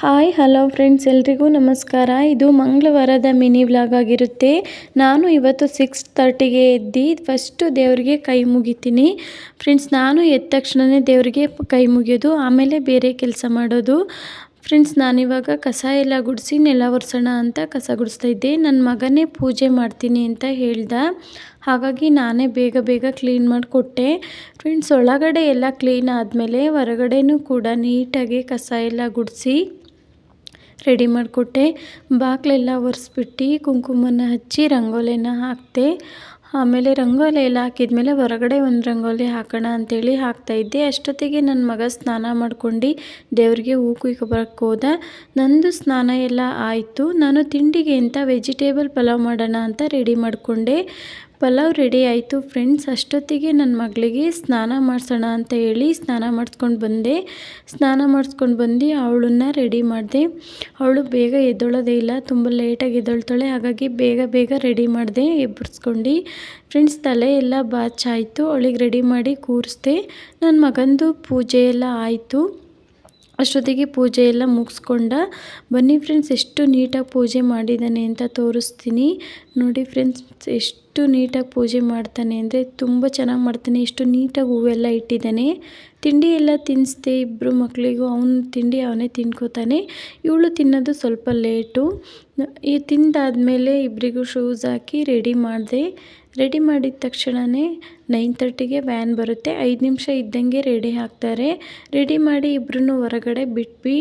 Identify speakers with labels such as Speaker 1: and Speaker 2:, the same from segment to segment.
Speaker 1: Hi, hello friends, ಎಲ್ರಿಗೂ ನಮಸ್ಕಾರ. ಇದು ಮಂಗಳವಾರದ ಮಿನಿ ವ್ಲಾಗ್ ಆಗಿರುತ್ತೆ. ನಾನು ಇವತ್ತು ಸಿಕ್ಸ್ ತರ್ಟಿಗೆ ಎದ್ದು ಫಸ್ಟು ದೇವರಿಗೆ ಕೈ ಮುಗಿತೀನಿ. ಫ್ರೆಂಡ್ಸ್, ನಾನು ಎದ್ದ ತಕ್ಷಣವೇ ದೇವರಿಗೆ ಕೈ ಮುಗಿಯೋದು, ಆಮೇಲೆ ಬೇರೆ ಕೆಲಸ ಮಾಡೋದು. ಫ್ರೆಂಡ್ಸ್, ನಾನಿವಾಗ ಕಸ ಎಲ್ಲ ಗುಡಿಸಿ ನೆಲ ಒರೆಸೋಣ ಅಂತ ಕಸ ಗುಡಿಸ್ತಾ ಇದ್ದೆ. ನನ್ನ ಮಗನೇ ಪೂಜೆ ಮಾಡ್ತೀನಿ ಅಂತ ಹೇಳ್ದ. ಹಾಗಾಗಿ ನಾನೇ ಬೇಗ ಬೇಗ ಕ್ಲೀನ್ ಮಾಡಿಕೊಟ್ಟೆ. ಫ್ರೆಂಡ್ಸ್, ಒಳಗಡೆ ಎಲ್ಲ ಕ್ಲೀನ್ ಆದಮೇಲೆ ಹೊರಗಡೆನೂ ಕೂಡ ನೀಟಾಗಿ ಕಸ ಎಲ್ಲ ಗುಡಿಸಿ ರೆಡಿ ಮಾಡಿಕೊಟ್ಟೆ. ಬಾಗಿಲೆಲ್ಲ ಒರೆಸ್ಬಿಟ್ಟು ಕುಂಕುಮನ ಹಚ್ಚಿ ರಂಗೋಲಿನ ಹಾಕಿದೆ ಆಮೇಲೆ ರಂಗೋಲಿ ಎಲ್ಲ ಹಾಕಿದ್ಮೇಲೆ ಹೊರಗಡೆ ಒಂದು ರಂಗೋಲಿ ಹಾಕೋಣ ಅಂಥೇಳಿ ಹಾಕ್ತಾಯಿದ್ದೆ ಅಷ್ಟೊತ್ತಿಗೆ ನನ್ನ ಮಗ ಸ್ನಾನ ಮಾಡ್ಕೊಂಡು ದೇವರಿಗೆ ಹೂ ಕುಯ್ಕೊಬರಕ್ಕೆ ಹೋದ. ನಂದು ಸ್ನಾನ ಎಲ್ಲ ಆಯಿತು. ನಾನು ತಿಂಡಿಗೆ ಅಂತ ವೆಜಿಟೇಬಲ್ ಪಲಾವ್ ಮಾಡೋಣ ಅಂತ ರೆಡಿ ಮಾಡಿಕೊಂಡೆ. ಪಲಾವ್ ರೆಡಿ ಆಯಿತು ಫ್ರೆಂಡ್ಸ್ ಅಷ್ಟೊತ್ತಿಗೆ ನನ್ನ ಮಗಳಿಗೆ ಸ್ನಾನ ಮಾಡಿಸೋಣ ಅಂತ ಹೇಳಿ ಸ್ನಾನ ಮಾಡಿಸ್ಕೊಂಡು ಬಂದೆ. ಸ್ನಾನ ಮಾಡಿಸ್ಕೊಂಡು ಬಂದು ಅವಳನ್ನ ರೆಡಿ ಮಾಡಿದೆ. ಅವಳು ಬೇಗ ಎದ್ದೊಳೋದೇ ಇಲ್ಲ, ತುಂಬ ಲೇಟಾಗಿ ಎದ್ದೊಳ್ತಾಳೆ. ಹಾಗಾಗಿ ಬೇಗ ಬೇಗ ರೆಡಿ ಮಾಡಿದೆ ಎಬ್ಬರಿಸ್ಕೊಂಡು ಫ್ರೆಂಡ್ಸ್ ತಲೆ ಎಲ್ಲ ಬಾಚಾಯಿತು ಅವಳಿಗೆ ರೆಡಿ ಮಾಡಿ ಕೂರಿಸ್ದೆ. ನನ್ನ ಮಗಂದು ಪೂಜೆ ಎಲ್ಲ ಆಯಿತು. ಅಷ್ಟೊತ್ತಿಗೆ ಪೂಜೆ ಎಲ್ಲ ಮುಗಿಸ್ಕೊಂಡ, ಬನ್ನಿ ಫ್ರೆಂಡ್ಸ್ ಎಷ್ಟು ನೀಟಾಗಿ ಪೂಜೆ ಮಾಡಿದ್ದಾನೆ ಅಂತ ತೋರಿಸ್ತೀನಿ. ನೋಡಿ ಫ್ರೆಂಡ್ಸ್ ಎಷ್ಟು ನೀಟಾಗಿ ಪೂಜೆ ಮಾಡ್ತಾನೆ ಅಂದರೆ ತುಂಬ ಚೆನ್ನಾಗಿ ಮಾಡ್ತಾನೆ. ಎಷ್ಟು ನೀಟಾಗಿ ಹೂವೆಲ್ಲ ಇಟ್ಟಿದ್ದಾನೆ. ತಿಂಡಿ ಎಲ್ಲ ತಿನ್ನಿಸ್ದೆ ಇಬ್ಬರು ಮಕ್ಕಳಿಗೂ ಅವನು ತಿಂಡಿ ಅವನೇ ತಿನ್ಕೋತಾನೆ. ಇವಳು ತಿನ್ನೋದು ಸ್ವಲ್ಪ ಲೇಟು. ಈ ತಿಂದಾದಮೇಲೆ ಇಬ್ಬರಿಗೂ ಶೂಸ್ ಹಾಕಿ ರೆಡಿ ಮಾಡಿದೆ. ರೆಡಿ ಮಾಡಿದ ತಕ್ಷಣವೇ ನೈನ್ ತರ್ಟಿಗೆ ವ್ಯಾನ್ ಬರುತ್ತೆ. ಐದು ನಿಮಿಷ ಇದ್ದಂಗೆ ರೆಡಿ ಆಗ್ತಾರೆ ರೆಡಿ ಮಾಡಿ ಇಬ್ಬರೂ ಹೊರಗಡೆ ಬಿಟ್ವಿ.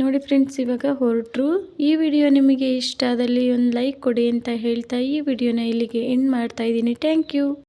Speaker 1: ನೋಡಿ ಫ್ರೆಂಡ್ಸ್, ಇವಾಗ ಹೊರಟರು. ಈ ವಿಡಿಯೋ ನಿಮಗೆ ಇಷ್ಟ ಆದಲ್ಲಿ ಒಂದು ಲೈಕ್ ಕೊಡಿ ಅಂತ ಹೇಳ್ತಾ ಈ ವಿಡಿಯೋನ ಇಲ್ಲಿಗೆ ಎಂಡ್ ಮಾಡ್ತಾ ಇದ್ದೀನಿ. Thank you